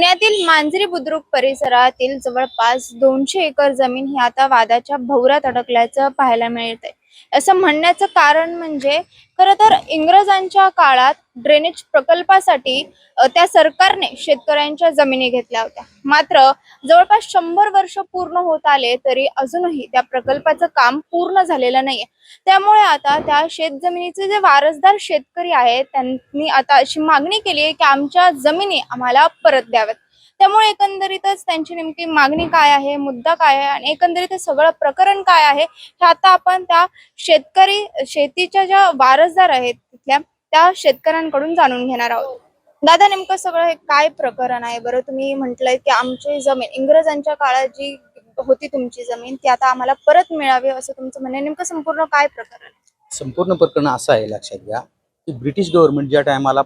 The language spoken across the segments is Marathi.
पुण्यातील मांजरी बुद्रुक परिसरातील जवळपास दोनशे एकर जमीन ही आता वादाच्या भोवऱ्यात अडकल्याचं पाहायला मिळत आहे असं म्हणण्याचं कारण म्हणजे खरं तर इंग्रजांच्या काळात ड्रेनेज प्रकल्पासाठी त्या सरकारने शेतकऱ्यांच्या जमिनी घेतल्या होत्या. मात्र जवळपास शंभर वर्ष पूर्ण होत आले तरी अजूनही त्या प्रकल्पाचं काम पूर्ण झालेलं नाहीये. त्यामुळे आता त्या शेतजमिनीचे जे वारसदार शेतकरी आहेत त्यांनी आता अशी मागणी केली आहे की आमच्या जमिनी आम्हाला परत द्याव्यात. त्यामुळे एकंदरीतच त्यांची नेमकी मागणी काय आहे मुद्दा काय आहे आणि एकंदरीत सगळं प्रकरण काय आहे हे आता आपण त्या शेतकरी शेतीच्या ज्या वारसदार आहेत तिथल्या त्या शेतकऱ्यांकडून जाणून घेणार आहोत. दादा नेमकं सगळं हे काय प्रकरण आहे? बरं तुम्ही म्हटलंय की आमची जमीन इंग्रजांच्या काळात जी होती तुमची जमीन ती आता आम्हाला परत मिळावी असं तुमचं म्हणणं नेमकं संपूर्ण काय प्रकरण आहे? संपूर्ण प्रकरण असं आहे लक्षात घ्या की ब्रिटिश गव्हर्नमेंट ज्या टायमाला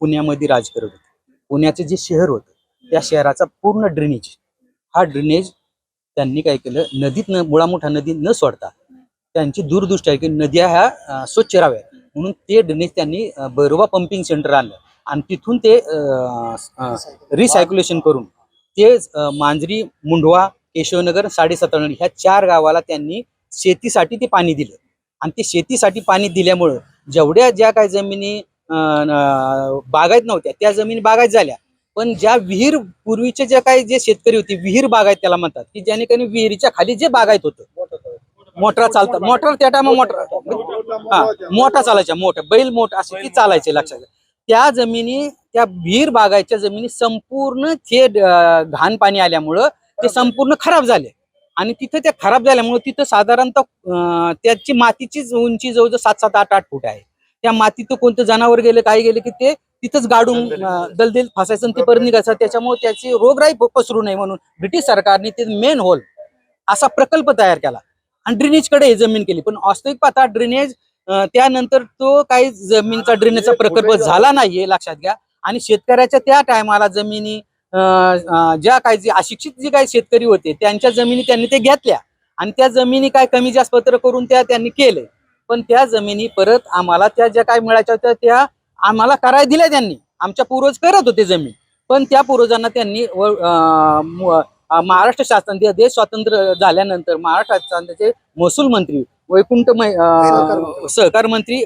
पुण्यामध्ये राज करत होते पुण्याचं जे शहर होतं त्या शहराचा पूर्ण ड्रेनेज हा ड्रेनेज त्यांनी काय केलं? नदीत न मुळामुठा नदीत न सोडता त्यांची दूरदृष्टी आहे की नद्या ह्या स्वच्छ राहाव्यात. म्हणून ते ड्रेनेज त्यांनी अं, बरोबा पंपिंग सेंटर आणलं. आणि तिथून ते रिसायक्युलेशन करून ते मांजरी मुंढवा केशवनगर साडेसतनगर ह्या चार गावाला त्यांनी शेतीसाठी ते पाणी दिलं. आणि ते शेतीसाठी पाणी दिल्यामुळं जेवढ्या ज्या काही जमिनी बागायत नव्हत्या त्या जमिनी बागायत झाल्या. पण ज्या विहीर पूर्वीचे जे काही जे शेतकरी होते विहीर बागायत त्याला म्हणतात की ज्याने काही विहिरीच्या खाली जे बागायत होतं. मोटर चालतात मोटर त्या टायमा मोटर हा मोठा चालायच्या मोठ्या बैल मोठ असे ती चालायचे लक्षात त्या जमिनी त्या विहीर बागायच्या जमिनी संपूर्ण ते घाण पाणी आल्यामुळं ते संपूर्ण खराब झाले. आणि तिथं ते खराब झाल्यामुळे तिथं साधारणतः त्याची मातीची उंची जवळजवळ सात सात आठ आठ फूट आहे. त्या मातीत कोणतं जनावर गेलं काय गेलं की ते तिथंच गाडून दलदल फासायचं ते परत निघायचं. त्याच्यामुळे त्याची रोगराई पसरू नये म्हणून ब्रिटिश सरकारने ते मेन होल असा प्रकल्प तयार केला. आणि ड्रेनेजकडे हे जमीन केली. पण वास्तविक पाहता ड्रेनेज त्यानंतर तो काही जमीनचा ड्रेनेजचा प्रकल्प झाला नाही हे लक्षात घ्या. आणि शेतकऱ्याच्या त्या टायमाला जमिनी ज्या काही जे अशिक्षित जे काही शेतकरी होते त्यांच्या जमिनी त्यांनी ते घेतल्या. आणि त्या जमिनी काय कमी जास्त पत्र करून त्या त्यांनी केले. पण त्या जमिनी परत आम्हाला त्या ज्या काय मिळायच्या होत्या त्या आम्हाला करायला दिल्या त्यांनी. आमच्या पूर्वज करत होते जमीन. पण त्या पूर्वजांना त्यांनी महाराष्ट्र शासन देश स्वातंत्र्य झाल्यानंतर महाराष्ट्र शासनाचे महसूल मंत्री वैकुंठ सहकार मंत्री.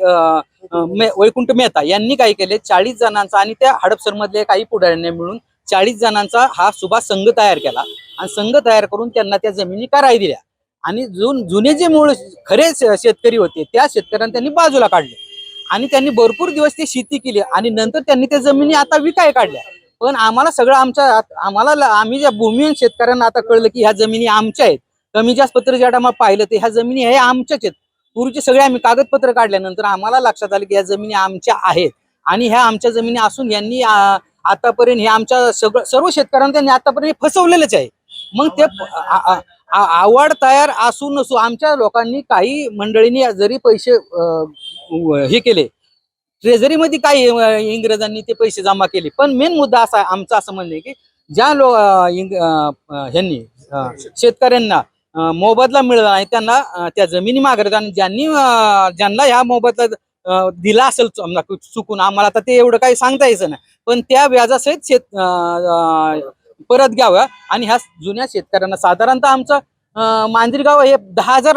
वैकुंठ मेहता यांनी काय केले? चाळीस जणांचा आणि त्या हडपसर मधल्या काही पुढाऱ्यांनी मिळून चाळीस जणांचा हा सुभा संघ तयार केला. आणि संघ तयार करून त्यांना त्या जमिनी कराय दिल्या. आणि जुन जुने जे मूळ खरे शेतकरी होते त्या शेतकऱ्यांना त्यांनी बाजूला काढले. आणि त्यांनी भरपूर दिवस ती शेती केली आणि नंतर त्यांनी त्या जमिनी आता विकाय काढल्या. पण आम्हाला सगळं आमच्या आम्हाला आम्ही ज्या भूमिहीन शेतकऱ्यांना आता कळलं की ह्या जमिनी आमच्या आहेत. कमी जास्त पत्र ज्या टायमा पाहिलं तर ह्या जमिनी हे आमच्याच आहेत. पूर्वीचे सगळे आम्ही कागदपत्र काढल्यानंतर आम्हाला लक्षात आलं की या जमिनी आमच्या आहेत. आणि ह्या आमच्या जमिनी असून यांनी आतापर्यंत हे आमच्या सगळं सर्व शेतकऱ्यांना त्यांनी आतापर्यंत फसवलेलंच आहे. मग ते आवड तयार असू नसू आमच्या लोकांनी काही मंडळींनी जरी पैसे हे केले. ट्रेझरीमध्ये काय इंग्रजांनी ते पैसे जमा केले. पण मेन मुद्दा असा आमचा आमचं असं म्हणणं आहे की ज्या लो ह्यांनी शेतकऱ्यांना मोबदला मिळाला नाही त्यांना त्या जमिनी मागत आणि ज्यांनी ज्यांना ह्या मोबदला दिला असेल चुकून आम्हाला आता ते एवढं काही सांगता यायचं नाही. पण त्या व्याजासहित शेत परत घ्यावं आणि ह्या जुन्या शेतकऱ्यांना साधारणतः आमचं मांजरीगाव हे दहा हजार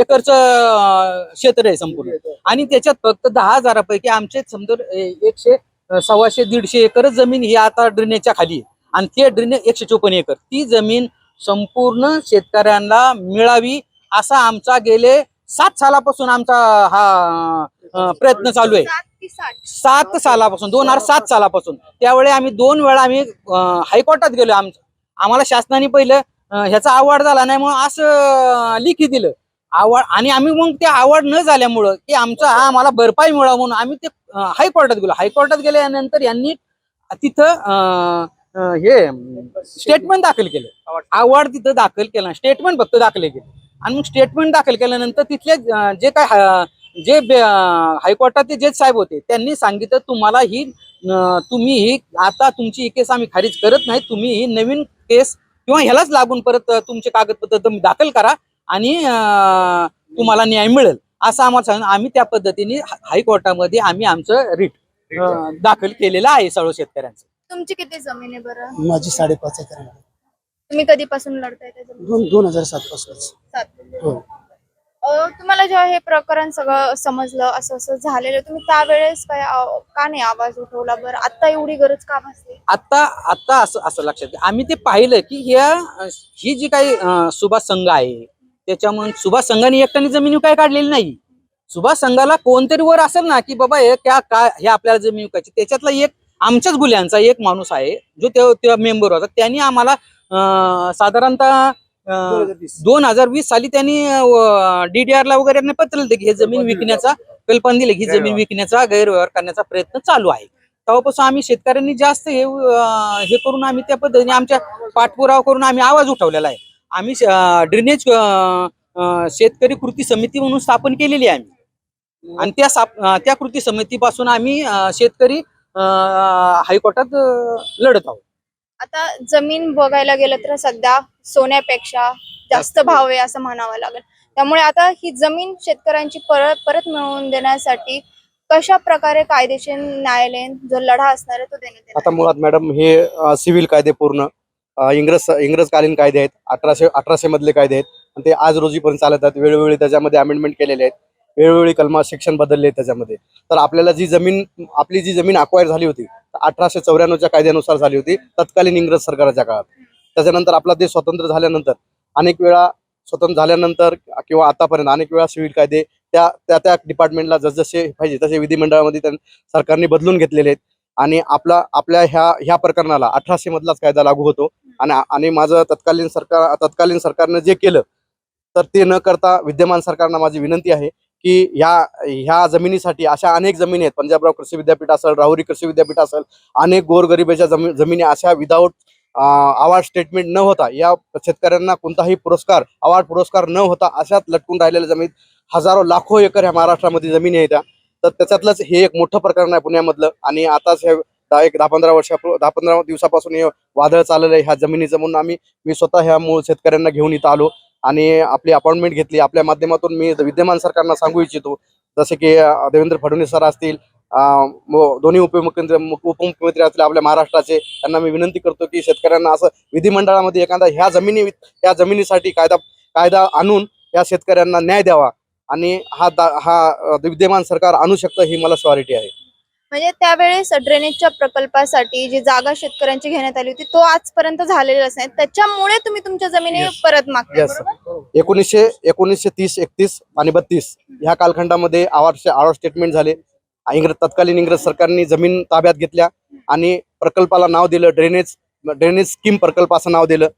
एकरचं क्षेत्र आहे संपूर्ण. आणि त्याच्यात फक्त दहा हजारापैकी आमचे समजा एकशे सव्वाशे दीडशे एकर जमीन ही आता ड्रेनेजच्या खाली आहे. आणि ते ड्रेनेज एकशे चोपन्न एकर. ती जमीन संपूर्ण शेतकऱ्यांना मिळावी असा आमचा गेले सात सालापासून आमचा हा प्रयत्न चालू आहे. सात सालापासून दोन हजार सात सालापासून. त्यावेळी आम्ही दोन वेळा आम्ही हायकोर्टात गेलो आम आम्हाला शासनाने पहिलं ह्याचा आवड झाला नाही म्हणून असं लिखी दिलं. आवड आणि आम्ही मग ते आवड न झाल्यामुळं की आमचा हा आम्हाला भरपाई मिळावा म्हणून आम्ही ते हायकोर्टात गेलो. हायकोर्टात गेल्यानंतर यांनी तिथं हे स्टेटमेंट दाखल केलं. आवड तिथं दाखल केलं. स्टेटमेंट फक्त दाखल केलं आणि मग स्टेटमेंट दाखल केल्यानंतर तिथले जे काय जे हायकोर्टात जे साहेब होते त्यांनी सांगितलं तुम्हाला ही तुम्ही ही आता तुमची ही केस आम्ही खारिज करत नाही. तुम्ही ही नवीन केस किंवा ह्यालाच लागून परत तुमचे कागदपत्र तुम्ही दाखल करा आणि तुम्हाला न्याय मिळेल असं आम्हाला सांग आम्ही त्या पद्धतीने हायकोर्टामध्ये आम्ही आमचं रिट दाखल केलेला आहे सर्व शेतकऱ्यांचं तुमची किती जमीन आहे बरं माझी साडेपाच एकर आहे. तुम्ही कधीपासून लढताय त्या जमिनीसाठी? दोन दोन हजार सात पासूनच सात. हो तुम्हाला जेव्हा हे प्रकरण सगळं समजलं असं असं झालेलं तुम्ही त्यावेळेस काय का नाही आवाज उठवला बरं? आता एवढी गरज का असते आता आता असं असं लक्षात घ्या. आम्ही ते पाहिलं की ह्या अं, ही जी काही अं, सुभाष संघ आहे त्याच्यामुळे सुभाष संघाने एकट्याने जमीन काय काढलेली नाही. सुभाष संघाला कोणतरी वर असेल ना की बाबा हे क्या काय हे आपल्याला जमीन विकायची त्याच्यातला एक आमच्याच गुल्ह्यांचा एक माणूस आहे जो त्या- मेंबर होता. त्यांनी आम्हाला अं, साधारणतः दोन हजार वीस. साली त्यांनी डीडीआर ला वगैरे पत्र दिलं की हे जमीन विकण्याचा कल्पना दिली की ही जमीन विकण्याचा गैरव्यवहार करण्याचा प्रयत्न चालू आहे. तेव्हापासून आम्ही शेतकऱ्यांनी जास्त हे हे करून आम्ही त्या पद्धतीने आमच्या पाठपुरावा करून आम्ही आवाज उठवलेला आहे. आम्ही ड्रेनेज शेतकरी कृती समिती म्हणून स्थापन केलेली आहे आम्ही. आणि त्या त्या कृती समितीपासून आम्ही शेतकरी हायकोर्टात लढत आहोत. आता जमीन बघायला गेलं तर सध्या सोन्यापेक्षा जास्त भाव आहे असं म्हणावं लागेल. त्यामुळे आता ही जमीन शेतकऱ्यांची परत परत मिळवून देण्यासाठी कशा प्रकारे कायदेशीर न्यायालयीन जो लढा असणार आहे तो देण्यात आता मुळात मॅडम हे सिव्हिल कायदे पूर्ण इंग्रज इंग्रजकालीन कायदे आहेत अठराशे अठराशे मधले कायदे आहेत आणि ते आज रोजी पण चालत आहेत वेळोवेळी त्याच्यामध्ये अमेंडमेंट केलेले आहेत वेळोवेळी कलमा सेक्शन बदलले आहेत त्याच्यामध्ये. तर आपल्याला जी जमीन आपली जी जमीन अक्वायर झाली होती अठराशे चौऱ्याण्णवच्या कायद्यानुसार झाली होती. तत्कालीन इंग्रज सरकारच्या काळात. त्याच्यानंतर आपला देश स्वतंत्र झाल्यानंतर अनेक वेळा स्वतंत्र झाल्यानंतर किंवा आतापर्यंत अनेक वेळा सिव्हिल कायदे त्या त्या त्या डिपार्टमेंटला जसजसे पाहिजे तसे विधिमंडळामध्ये त्यां सरकारने बदलून घेतलेले आहेत. आणि आपला आपल्या ह्या ह्या प्रकरणाला अठराशे मधलाच कायदा लागू होतो. आणि आणि माझं तत्कालीन सरकार तत्कालीन सरकारनं जे केलं तर ते न करता विद्यमान सरकारनं माझी विनंती आहे की ह्या ह्या जमिनीसाठी अशा अनेक जमिनी आहेत. पंजाबराव कृषी विद्यापीठ असेल राहुरी कृषी विद्यापीठ असेल अनेक गोरगरिबाच्या जमी जमिनी अशा विदाऊट अवॉर्ड स्टेटमेंट न होता या शेतकऱ्यांना कोणताही पुरस्कार अवॉर्ड पुरस्कार न होता अशाच लटकून राहिलेल्या जमीन हजारो लाखो एकर ह्या महाराष्ट्रामध्ये जमिनी आहेत. त्या तर त्याच्यातलंच हे एक मोठं प्रकरण आहे पुण्यामधलं. आणि आताच हे दहा एक दहा पंधरा वर्षा दहा पंधरा दिवसापासून हे वादळ चाललेलं आहे ह्या जमिनीचं. म्हणून आम्ही मी स्वतः ह्या मूळ शेतकऱ्यांना घेऊन इथं आलो. आणि आपली अपॉइंटमेंट घेतली. आपल्या माध्यमातून मी विद्यमान सरकारना सांगू इच्छितो. जसे की देवेंद्र फडणवीस सर असतील दोन्ही उपमुख्यमंत्री उपमुख्यमंत्री असतील आपल्या महाराष्ट्राचे त्यांना मी विनंती करतो की शेतकऱ्यांना असं विधिमंडळामध्ये एखादा ह्या जमिनी ह्या जमिनीसाठी कायदा कायदा आणून या शेतकऱ्यांना न्याय द्यावा. आणि हा दा- हा विद्यमान सरकार आणू शकतं ही मला स्वारिटी आहे. म्हणजे त्यावेळेस ड्रेनेजच्या प्रकल्पासाठी जी जागा शेतकऱ्यांची घेण्यात आली होती तो आजपर्यंत झालेलाच नाही त्याच्यामुळे तुम्ही तुमच्या जमिनी Yes. परत मागताय Yes. बरोबर एकोणीसशे एकोणीसशे तीस एकतीस आणि बत्तीस ह्या कालखंडामध्ये आवाज आवाज स्टेटमेंट झाले इंग्रज तत्कालीन इंग्रज सरकारने जमीन ताब्यात घेतल्या आणि प्रकल्पाला नाव दिलं ड्रेनेज ड्रेनेज स्कीम प्रकल्प असं नाव दिलं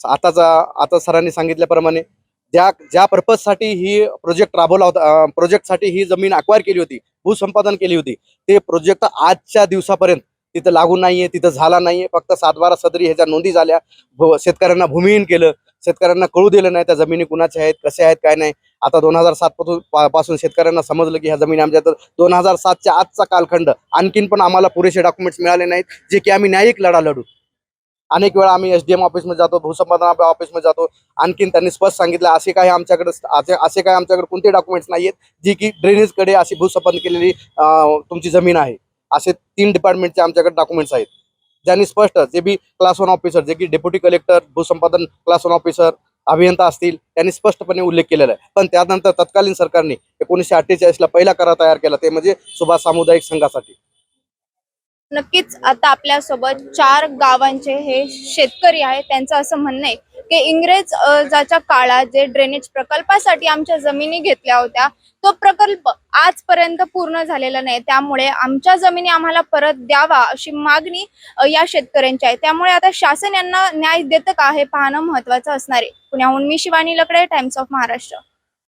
आताचा आता सरांनी सांगितल्याप्रमाणे ज्या ज्या पर्पजसाठी ही प्रोजेक्ट राबवला होता प्रोजेक्टसाठी ही जमीन अक्वायर केली होती भूसंपादन केली होती ते प्रोजेक्ट आजच्या दिवसापर्यंत तिथं लागू नाहीये तिथं झाला नाहीये फक्त सातबारा सदरी ह्याच्या नोंदी झाल्या. शेतकऱ्यांना भूमिहीन केलं शेतकऱ्यांना कळू दिलं नाही त्या जमिनी कुणाच्या आहेत कसे आहेत काय नाही. आता दोन हजार सात पासून पासून शेतकऱ्यांना समजलं की ह्या जमिनी आमच्या तर दोन हजार सातच्या आजचा कालखंड आणखीन पण आम्हाला पुरेसे डॉक्युमेंट्स मिळाले नाहीत जे की आम्ही न्यायिक लढा लढू. अनेक वेळा आम्ही एस डी एम ऑफिसमध्ये जातो भूसंपादन ऑफिसमध्ये जातो. आणखीन त्यांनी स्पष्ट सांगितलं असे काय आमच्याकडे असे असे काय आमच्याकडे कोणते डॉक्युमेंट्स नाही आहेत जी की ड्रेनेजकडे अशी भूसंपादन केलेली तुमची जमीन आहे. असे तीन डिपार्टमेंटचे आमच्याकडे डॉक्युमेंट्स आहेत. ज्यांनी स्पष्ट जे बी क्लास वन ऑफिसर जे की डेप्युटी कलेक्टर भूसंपादन क्लास वन ऑफिसर अभियंता असतील त्यांनी स्पष्टपणे उल्लेख केलेला आहे. पण त्यानंतर तत्कालीन सरकारने एकोणीसशे अठ्ठेचाळीसला पहिला करार तयार केला ते म्हणजे सुभाष सामुदायिक संघासाठी. नक्कीच आता आपल्यासोबत चार गावांचे हे शेतकरी आहेत त्यांचं असं म्हणणं आहे की इंग्रज जाच्या काळात जे ड्रेनेज प्रकल्पासाठी आमच्या जमिनी घेतल्या होत्या तो प्रकल्प आजपर्यंत पूर्ण झालेला नाही. त्यामुळे आमच्या जमिनी आम्हाला परत द्यावा अशी मागणी या शेतकऱ्यांची आहे. त्यामुळे आता शासन यांना न्याय देतं का हे पाहणं महत्वाचं असणार आहे. पुण्याहून मी शिवानी लकडे टाइम्स ऑफ महाराष्ट्र